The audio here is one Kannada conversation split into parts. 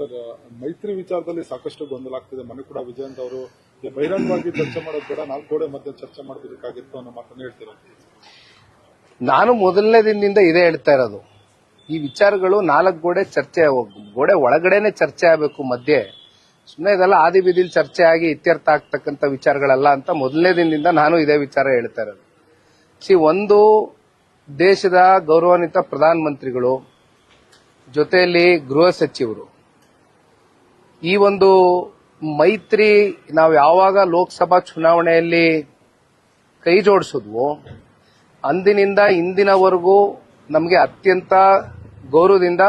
ಸರ್, ಮೈತ್ರಿ ವಿಚಾರದಲ್ಲಿ ಸಾಕಷ್ಟು ಗೊಂದಲ ಆಗ್ತಿದೆ. ಮನೆ ಕೂಡ ವಿಜಯಂತ್ ಅವರು ಬಹಿರಂಗವಾಗಿ ಚರ್ಚೆ ಮಾಡೋದು ಬೇಡ, ನಾಲ್ಕು ಗೋಡೆ ಮಧ್ಯೆ ಚರ್ಚೆ ಮಾಡಬೇಕಾಗಿತ್ತು ಅನ್ನೋ ಮಾತನ್ನ ಹೇಳ್ತೀರಾ? ನಾನು ಮೊದಲನೇ ದಿನದಿಂದ ಇದೇ ಹೇಳ್ತಾ ಇರೋದು. ಈ ವಿಚಾರಗಳು ನಾಲ್ಕು ಗೋಡೆ ಚರ್ಚೆ ಗೋಡೆ ಒಳಗಡೆನೆ ಚರ್ಚೆ ಆಗಬೇಕು, ಮಧ್ಯೆ. ಸುಮ್ಮನೆ ಇದೆಲ್ಲ ಆದಿ ಬೀದಿಲಿ ಚರ್ಚೆ ಆಗಿ ಇತ್ಯರ್ಥ ಆಗ್ತಕ್ಕಂಥ ವಿಚಾರಗಳಲ್ಲ ಅಂತ ಮೊದಲನೇ ದಿನದಿಂದ ನಾನು ಇದೇ ವಿಚಾರ ಹೇಳ್ತಾ ಇರೋದು. ಸಿ, ಒಂದು ದೇಶದ ಗೌರವಾನ್ವಿತ ಪ್ರಧಾನಮಂತ್ರಿಗಳು, ಜೊತೆಯಲ್ಲಿ ಗೃಹ ಸಚಿವರು ಈ ಒಂದು ಮೈತ್ರಿ ನಾವು ಯಾವಾಗ ಲೋಕಸಭಾ ಚುನಾವಣೆಯಲ್ಲಿ ಕೈ ಜೋಡಿಸಿದ್ವು, ಅಂದಿನಿಂದ ಇಂದಿನವರೆಗೂ ನಮಗೆ ಅತ್ಯಂತ ಗೌರವದಿಂದ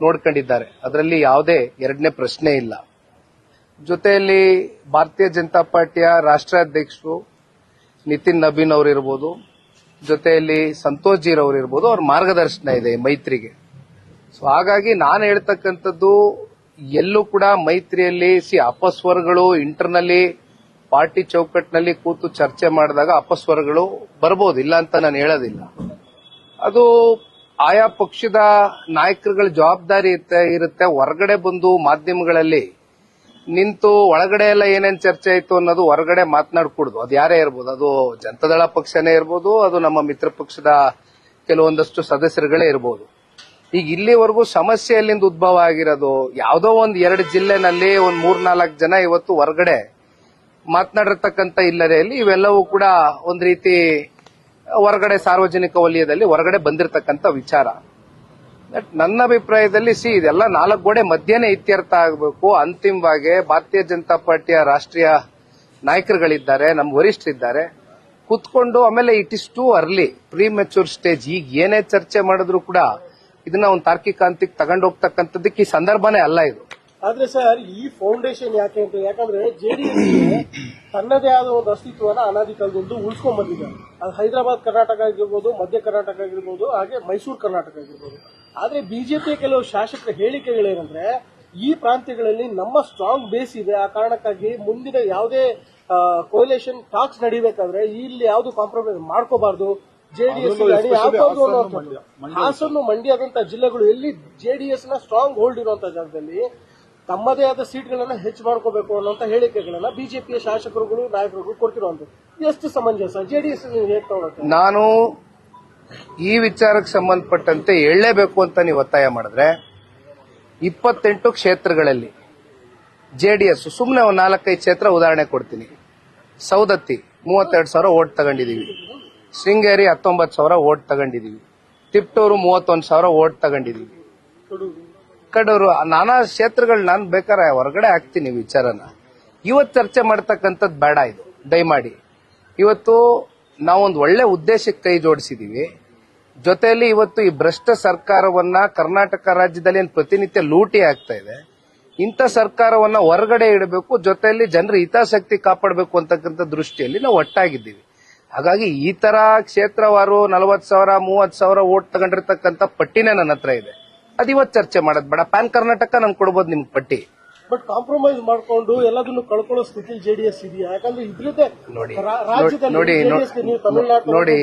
ನೋಡ್ಕೊಂಡಿದ್ದಾರೆ. ಅದರಲ್ಲಿ ಯಾವುದೇ ಎರಡನೇ ಪ್ರಶ್ನೆ ಇಲ್ಲ. ಜೊತೆಯಲ್ಲಿ ಭಾರತೀಯ ಜನತಾ ಪಾರ್ಟಿಯ ರಾಷ್ಟ್ರಾಧ್ಯಕ್ಷರು ನಿತಿನ್ ನಬೀನ್ ಅವರಿರ್ಬೋದು, ಜೊತೆಯಲ್ಲಿ ಸಂತೋಷ್ ಜೀರ್ ಅವರಿರ್ಬೋದು, ಅವ್ರ ಮಾರ್ಗದರ್ಶನ ಇದೆ ಮೈತ್ರಿಗೆ. ಸೊ ಹಾಗಾಗಿ ನಾನು ಹೇಳ್ತಕ್ಕಂಥದ್ದು ಎಲ್ಲೂ ಕೂಡ ಮೈತ್ರಿಯಲ್ಲಿ ಸಿ ಅಪಸ್ವರಗಳು ಇಂಟರ್ನಲ್ಲಿ ಪಾರ್ಟಿ ಚೌಕಟ್ಟಿನಲ್ಲಿ ಕೂತು ಚರ್ಚೆ ಮಾಡಿದಾಗ ಅಪಸ್ವರಗಳು ಬರ್ಬೋದು, ಇಲ್ಲ ಅಂತ ನಾನು ಹೇಳೋದಿಲ್ಲ. ಅದು ಆಯಾ ಪಕ್ಷದ ನಾಯಕರುಗಳ ಜವಾಬ್ದಾರಿ ಇರುತ್ತೆ ಇರುತ್ತೆ. ಹೊರಗಡೆ ಬಂದು ಮಾಧ್ಯಮಗಳಲ್ಲಿ ನಿಂತು ಒಳಗಡೆ ಎಲ್ಲ ಏನೇನ್ ಚರ್ಚೆ ಆಯ್ತು ಅನ್ನೋದು ಹೊರಗಡೆ ಮಾತನಾಡ್ಕೂಡ್ದು. ಅದು ಯಾರೇ ಇರ್ಬೋದು, ಅದು ಜನತಾದಳ ಪಕ್ಷನೇ ಇರ್ಬೋದು, ಅದು ನಮ್ಮ ಮಿತ್ರ ಪಕ್ಷದ ಕೆಲವೊಂದಷ್ಟು ಸದಸ್ಯರುಗಳೇ ಇರ್ಬೋದು. ಈಗ ಇಲ್ಲಿವರೆಗೂ ಸಮಸ್ಯೆ ಎಲ್ಲಿಂದ ಉದ್ಭವ ಆಗಿರೋದು? ಯಾವುದೋ ಒಂದ್ ಎರಡು ಜಿಲ್ಲೆನಲ್ಲಿ ಒಂದ್ ಮೂರ್ನಾಲ್ಕು ಜನ ಇವತ್ತು ಹೊರಗಡೆ ಮಾತನಾಡಿರ್ತಕ್ಕಂಥ ಹಿನ್ನೆಲೆಯಲ್ಲಿ ಇವೆಲ್ಲವೂ ಕೂಡ ಒಂದ್ ರೀತಿ ಹೊರಗಡೆ ಸಾರ್ವಜನಿಕ ವಲಯದಲ್ಲಿ ಹೊರಗಡೆ ಬಂದಿರತಕ್ಕಂಥ ವಿಚಾರ. ಬಟ್ ನನ್ನ ಅಭಿಪ್ರಾಯದಲ್ಲಿ ಸಿ, ಇದೆಲ್ಲ ನಾಲ್ಕು ಗೋಡೆ ಮಧ್ಯೆನೇ ಇತ್ಯರ್ಥ ಆಗಬೇಕು. ಅಂತಿಮವಾಗಿ ಭಾರತೀಯ ಜನತಾ ಪಾರ್ಟಿಯ ರಾಷ್ಟ್ರೀಯ ನಾಯಕರುಗಳಿದ್ದಾರೆ, ನಮ್ಮ ವರಿಷ್ಠರಿದ್ದಾರೆ. ಕುತ್ಕೊಂಡು ಆಮೇಲೆ it is too early premature stage ಈಗ ಏನೇ ಚರ್ಚೆ ಮಾಡಿದ್ರು ಕೂಡ ಇದನ್ನ ಒಂದು ತಾರ್ಕಿಕ ತಗೊಂಡು ಹೋಗ್ತಕ್ಕಂಥದ್ದಕ್ಕೆ ಈ ಸಂದರ್ಭನೇ ಅಲ್ಲ ಇದು. ಆದ್ರೆ ಸರ್, ಈ ಫೌಂಡೇಶನ್ ಯಾಕೆ ಅಂತ, ಯಾಕಂದ್ರೆ ಜೆಡಿಎಸ್ ತನ್ನದೇ ಆದ ಒಂದು ಅಸ್ತಿತ್ವನ ಅನಾದಿ ಕಾಲದಿಂದ ಉಳಿಸ್ಕೊಂಡ್ ಬಂದಿದೆ ಅದು ಹೈದರಾಬಾದ್ ಕರ್ನಾಟಕ ಆಗಿರ್ಬೋದು, ಮಧ್ಯ ಕರ್ನಾಟಕ ಆಗಿರ್ಬೋದು, ಹಾಗೆ ಮೈಸೂರು ಕರ್ನಾಟಕ ಆಗಿರ್ಬೋದು. ಆದ್ರೆ ಬಿಜೆಪಿ ಕೆಲವು ಶಾಸಕರ ಹೇಳಿಕೆಗಳೇನಂದ್ರೆ, ಈ ಪ್ರಾಂತ್ಯಗಳಲ್ಲಿ ನಮ್ಮ ಸ್ಟ್ರಾಂಗ್ ಬೇಸ್ ಇದೆ. ಆ ಕಾರಣಕ್ಕಾಗಿ ಮುಂದಿನ ಯಾವುದೇ ಕೋಲೇಷನ್ ಟಾಕ್ಸ್ ನಡಿಬೇಕಾದ್ರೆ ಇಲ್ಲಿ ಯಾವುದು ಕಾಂಪ್ರಮೈಸ್ ಮಾಡ್ಕೋಬಾರ್ದು. ಜೆಡಿಎಸ್ ಹಾಸನ್ನು ಮಂಡ್ಯದಂತ ಜಿಲ್ಲೆಗಳು ಎಲ್ಲಿ ಜೆಡಿಎಸ್ನ ಸ್ಟ್ರಾಂಗ್ ಹೋಲ್ಡ್ ಇರುವಂತಹ ಜಾಗದಲ್ಲಿ ತಮ್ಮದೇ ಆದ ಸೀಟ್ಗಳನ್ನ ಹೆಚ್ಚು ಮಾಡ್ಕೋಬೇಕು ಅನ್ನುವಂತ ಹೇಳಿಕೆಗಳನ್ನ ಬಿಜೆಪಿಯ ಶಾಸಕರುಗಳು ನಾಯಕರುಗಳು ಕೊಡ್ತಿರುವಂತದ್ದು ಎಷ್ಟು ಸಮಂಜಸ? ಜೆಡಿಎಸ್ ಹೇಗೆ ತಗೊಳುತ್ತೆ ನಾನು ಈ ವಿಚಾರಕ್ಕೆ ಸಂಬಂಧಪಟ್ಟಂತೆ ಹೇಳಲೇಬೇಕು ಅಂತ ನೀವು ಒತ್ತಾಯ ಮಾಡಿದ್ರೆ ಇಪ್ಪತ್ತೆಂಟು ಕ್ಷೇತ್ರಗಳಲ್ಲಿ ಜೆಡಿಎಸ್ ಸುಮ್ಮನೆ ಒಂದು ನಾಲ್ಕೈದು ಕ್ಷೇತ್ರ ಉದಾಹರಣೆ ಕೊಡ್ತೀನಿ. ಸೌದತ್ತಿ ಮೂವತ್ತೆರಡು ಸಾವಿರ ಓಟ್ ತಗೊಂಡಿದೀವಿ ಶೃಂಗೇರಿ ಹತ್ತೊಂಬತ್ತು ಸಾವಿರ ಓಟ್ ತಗೊಂಡಿದೀವಿ. ತಿಪ್ಟೂರು ಮೂವತ್ತೊಂದು ಸಾವಿರ ಓಟ್ ತಗೊಂಡಿದೀವಿ. ಕಡೂರು, ನಾನಾ ಕ್ಷೇತ್ರಗಳು ನಾನು ಬೇಕಾದ್ರೆ ಹೊರಗಡೆ ಹಾಕ್ತೀನಿ ವಿಚಾರನ. ಇವತ್ತು ಚರ್ಚೆ ಮಾಡ್ತಕ್ಕಂಥದ್ದು ಬೇಡ ಇದು, ದಯಮಾಡಿ. ಇವತ್ತು ನಾವೊಂದು ಒಳ್ಳೆ ಉದ್ದೇಶಕ್ಕೆ ಕೈ ಜೋಡಿಸಿದೀವಿ. ಜೊತೆಯಲ್ಲಿ ಇವತ್ತು ಈ ಭ್ರಷ್ಟ ಸರ್ಕಾರವನ್ನ ಕರ್ನಾಟಕ ರಾಜ್ಯದಲ್ಲಿ ಏನು ಪ್ರತಿನಿತ್ಯ ಲೂಟಿ ಆಗ್ತಾ ಇದೆ, ಇಂಥ ಸರ್ಕಾರವನ್ನ ಹೊರಗಡೆ ಇಡಬೇಕು, ಜೊತೆಯಲ್ಲಿ ಜನರ ಹಿತಾಸಕ್ತಿ ಕಾಪಾಡಬೇಕು ಅಂತಕ್ಕಂಥ ದೃಷ್ಟಿಯಲ್ಲಿ ನಾವು ಒಟ್ಟಾಗಿದ್ದೀವಿ. ಹಾಗಾಗಿ ಈ ತರ ಕ್ಷೇತ್ರವಾರು ನಲವತ್ ಸಾವಿರ ಮೂವತ್ ಸಾವಿರ ಓಟ್ ತಗೊಂಡಿರ್ತಕ್ಕಂಥ ಪಟ್ಟಿನೇ ನನ್ನ ಹತ್ರ ಇದೆ. ಅದು ಇವತ್ತು ಚರ್ಚೆ ಮಾಡೋದು ಬೇಡ. ಪ್ಯಾನ್ ಕರ್ನಾಟಕ ನಾನು ಕೊಡ್ಬೋದು ನಿಮ್ಗೆ ಪಟ್ಟಿ. ಬಟ್ ಕಾಂಪ್ರಮೈಸ್ ಮಾಡ್ಕೊಂಡು ಎಲ್ಲದನ್ನು ಕಳ್ಕೊಳ್ಳೋ ಸ್ಥಿತಿ ಜೆಡಿಎಸ್ ಇದೆಯಾ? ಯಾಕಂದ್ರೆ ಇದ್ರದ್ದೇ ನೋಡಿ, ರಾಜ್ಯದಲ್ಲಿ ನೋಡಿ, ತಮಿಳುನಾಡು ನೋಡಿ.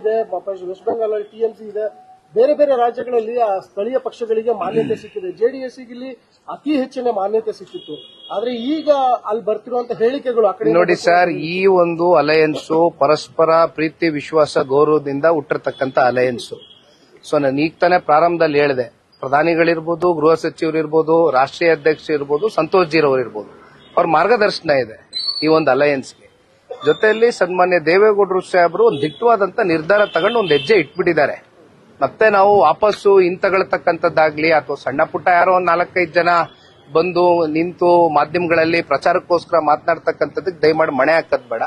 ಇದೆ ವೆಸ್ಟ್ ಬೆಂಗಾಲ್ ಟಿಎಂಸಿ ಇದೆ. ಬೇರೆ ಬೇರೆ ರಾಜ್ಯಗಳಲ್ಲಿ ಆ ಸ್ಥಳೀಯ ಪಕ್ಷಗಳಿಗೆ ಮಾನ್ಯತೆ ಸಿಕ್ಕಿದೆ. ಜೆಡಿಎಸ್ ಇಲ್ಲಿ ಅತಿ ಹೆಚ್ಚಿನ ಮಾನ್ಯತೆ ಸಿಕ್ಕಿತ್ತು. ಆದ್ರೆ ಈಗ ಅಲ್ಲಿ ಬರ್ತಿರುವಂತ ಹೇಳಿಕೆಗಳು ಆ ಕಡೆ ನೋಡಿ ಸರ್ ಈ ಒಂದು ಅಲಯನ್ಸು ಪರಸ್ಪರ ಪ್ರೀತಿ ವಿಶ್ವಾಸ ಗೌರವದಿಂದ ಹುಟ್ಟಿರ್ತಕ್ಕಂಥ ಅಲಯನ್ಸ್. ಸೊ ನಾನು ಈಗ ತಾನೇ ಪ್ರಾರಂಭದಲ್ಲಿ ಹೇಳಿದೆ. ಪ್ರಧಾನಿಗಳಿರ್ಬೋದು ಗೃಹ ಸಚಿವರು ಇರ್ಬೋದು ರಾಷ್ಟ್ರೀಯ ಅಧ್ಯಕ್ಷ ಇರ್ಬೋದು ಸಂತೋಷ್ ಜೀರವರು ಇರ್ಬೋದು. ಅವ್ರ ಮಾರ್ಗದರ್ಶನ ಇದೆ ಈ ಒಂದು ಅಲಯನ್ಸ್ಗೆ. ಜೊತೆಯಲ್ಲಿ ಸನ್ಮಾನ್ಯ ದೇವೇಗೌಡರು ಸಾಹೇಬರು ಒಂದು ದಿಟ್ಟವಾದಂತ ನಿರ್ಧಾರ ತಗೊಂಡು ಒಂದು ಹೆಜ್ಜೆ ಇಟ್ಬಿಟ್ಟಿದ್ದಾರೆ. ಮತ್ತೆ ನಾವು ವಾಪಸ್ಸು ಹಿಂತಗಳ್ತಕ್ಕಂಥದ್ದಾಗ್ಲಿ ಅಥವಾ ಸಣ್ಣ ಪುಟ್ಟ ಯಾರೋ ಒಂದ್ ನಾಲ್ಕೈದು ಜನ ಬಂದು ನಿಂತು ಮಾಧ್ಯಮಗಳಲ್ಲಿ ಪ್ರಚಾರಕ್ಕೋಸ್ಕರ ಮಾತನಾಡ್ತಕ್ಕಂಥದ್ದಕ್ಕೆ ದಯಮಾಡಿ ಮಣೆ ಹಾಕದ್ ಬೇಡ.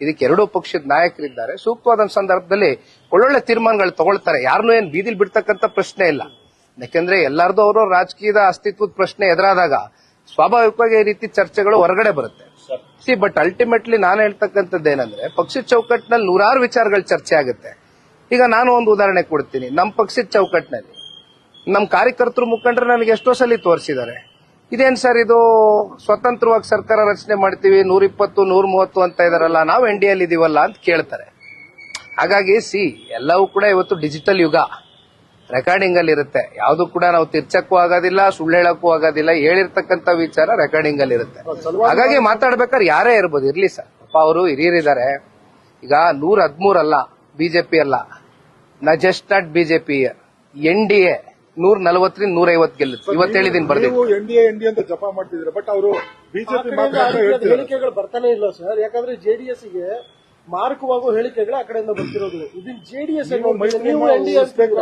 ಇದಕ್ಕೆ ಎರಡೂ ಪಕ್ಷದ ನಾಯಕರಿದ್ದಾರೆ. ಸೂಕ್ತವಾದ ಸಂದರ್ಭದಲ್ಲಿ ಒಳ್ಳೊಳ್ಳೆ ತೀರ್ಮಾನಗಳು ತಗೊಳ್ತಾರೆ. ಯಾರನ್ನೂ ಏನು ಬೀದಿಲಿ ಬಿಡ್ತಕ್ಕಂಥ ಪ್ರಶ್ನೆ ಇಲ್ಲ. ಯಾಕೆಂದ್ರೆ ಎಲ್ಲಾರ್ದು ಅವರು ರಾಜಕೀಯದ ಅಸ್ತಿತ್ವದ ಪ್ರಶ್ನೆ ಎದುರಾದಾಗ ಸ್ವಾಭಾವಿಕವಾಗಿ ಈ ರೀತಿ ಚರ್ಚೆಗಳು ಹೊರಗಡೆ ಬರುತ್ತೆ. ಸಿ ಬಟ್ ಅಲ್ಟಿಮೇಟ್ಲಿ ನಾನು ಹೇಳ್ತಕ್ಕಂಥದ್ದು ಏನಂದ್ರೆ ಪಕ್ಷದ ಚೌಕಟ್ಟಿನಲ್ಲಿ ನೂರಾರು ವಿಚಾರಗಳು ಚರ್ಚೆ ಆಗುತ್ತೆ. ಈಗ ನಾನು ಒಂದು ಉದಾಹರಣೆ ಕೊಡ್ತೀನಿ. ನಮ್ಮ ಪಕ್ಷದ ಚೌಕಟ್ಟಿನಲ್ಲಿ ನಮ್ಮ ಕಾರ್ಯಕರ್ತರು ಮುಖಂಡರು ನನಗೆ ಎಷ್ಟೋ ಸಲ ತೋರಿಸಿದ್ದಾರೆ. ಇದೇನ್ ಸರ್ ಇದು ಸ್ವತಂತ್ರವಾಗಿ ಸರ್ಕಾರ ರಚನೆ ಮಾಡ್ತೀವಿ ನೂರ ಇಪ್ಪತ್ತು ನೂರ ಮೂವತ್ತು ಅಂತ ಇದಾರಲ್ಲ, ನಾವು ಎನ್ ಡಿ ಎಲ್ ಇದೀವಲ್ಲ ಅಂತ ಕೇಳ್ತಾರೆ. ಹಾಗಾಗಿ ಸಿ, ಎಲ್ಲವೂ ಕೂಡ ಇವತ್ತು ಡಿಜಿಟಲ್ ಯುಗ. ರೆಕಾರ್ಡಿಂಗ್ ಅಲ್ಲಿ ಇರುತ್ತೆ. ಯಾವ್ದು ಕೂಡ ನಾವು ತಿರ್ಚಕ್ಕೂ ಆಗೋದಿಲ್ಲ, ಸುಳ್ಳು ಹೇಳಕ್ಕೂ ಆಗೋದಿಲ್ಲ, ಹೇಳಿರ್ತಕ್ಕಂಥ ವಿಚಾರ ರೆಕಾರ್ಡಿಂಗ್ ಅಲ್ಲಿ ಇರುತ್ತೆ. ಹಾಗಾಗಿ ಮಾತಾಡ್ಬೇಕಾದ್ರೆ ಯಾರೇ ಇರ್ಬೋದು, ಇರ್ಲಿ ಸರ್. ಅಪ್ಪ ಅವರು ಹಿರಿಯರಿದ್ದಾರೆ. ಈಗ ನೂರ ಹದ್ಮೂರಲ್ಲ, ಬಿಜೆಪಿ ಅಲ್ಲ. ನಾ just not BJP N D A ನೂರ ನಲವತ್ತರಿಂದ ನೂರ ಐವತ್ತು ಗೆಲ್ಲುತ್ತೆ ಇವತ್ತು ಹೇಳಿದೀನಿ ಬರ್ತೀವಿ ನೀವು ಎನ್ ಡಿ ಎನ್ ಡಿ ಅಂತ ಜಪ ಮಾಡ್ತಿದ್ರೆ ಬಟ್ ಅವರು ಬಿಜೆಪಿ ಮಾತ್ರ ಹೇಳ್ತಿದ್ದಾರೆ. ಹೇಳಿಕೆಗಳು ಬರ್ತಾನೆ ಇಲ್ಲ ಸರ್. ಯಾಕಂದ್ರೆ ಜೆಡಿಎಸ್ಗೆ ಮಾರಕವಾಗುವ ಹೇಳಿಕೆಗಳು ಆ ಕಡೆಯಿಂದ ಬರ್ತಿರೋದು. ಇದನ್ನ ಜೆಡಿಎಸ್ ನೀವು ನೀವು ಎನ್ ಡಿ ಉಳಿಸ್ಬೇಕು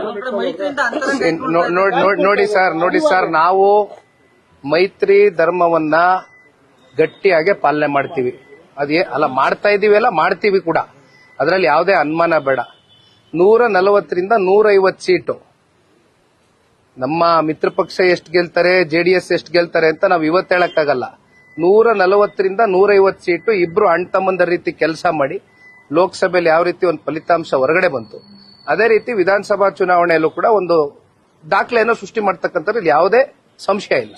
ನೋ- ನೋ- ನೋ- ನೋಡಿ ಸರ್ ನೋಡಿ ಸರ್ ನಾವು ಮೈತ್ರಿ ಧರ್ಮವನ್ನ ಗಟ್ಟಿಯಾಗಿ ಪಾಲನೆ ಮಾಡ್ತೀವಿ. ಅದೇ ಅಲ್ಲ ಮಾಡ್ತಾ ಇದೀವಿ ಅಲ್ಲ ಮಾಡ್ತೀವಿ ಕೂಡ. ಅದರಲ್ಲಿ ಯಾವುದೇ ಅನುಮಾನ ಬೇಡ. ನೂರ ನಲವತ್ತರಿಂದ ನೂರ ಐವತ್ತು ಸೀಟು. ನಮ್ಮ ಮಿತ್ರ ಪಕ್ಷ ಎಷ್ಟು ಗೆಲ್ತಾರೆ ಜೆಡಿಎಸ್ ಎಷ್ಟು ಗೆಲ್ತಾರೆ ಅಂತ ನಾವು ಇವತ್ತು ಹೇಳಕ್ಕಾಗಲ್ಲ. ನೂರ ನಲವತ್ತರಿಂದ ನೂರ ಐವತ್ತು ಸೀಟು ಇಬ್ರು ಅಣ್ಣ ತಮ್ಮಂದರ ರೀತಿ ಕೆಲಸ ಮಾಡಿ ಲೋಕಸಭೆಯಲ್ಲಿ ಯಾವ ರೀತಿ ಒಂದು ಫಲಿತಾಂಶ ಹೊರಗಡೆ ಬಂತು. ಅದೇ ರೀತಿ ವಿಧಾನಸಭಾ ಚುನಾವಣೆಯಲ್ಲೂ ಕೂಡ ಒಂದು ದಾಖಲೆಯನ್ನು ಸೃಷ್ಟಿ ಮಾಡ್ತಕ್ಕಂಥದ್ದು ಯಾವುದೇ ಸಂಶಯ ಇಲ್ಲ.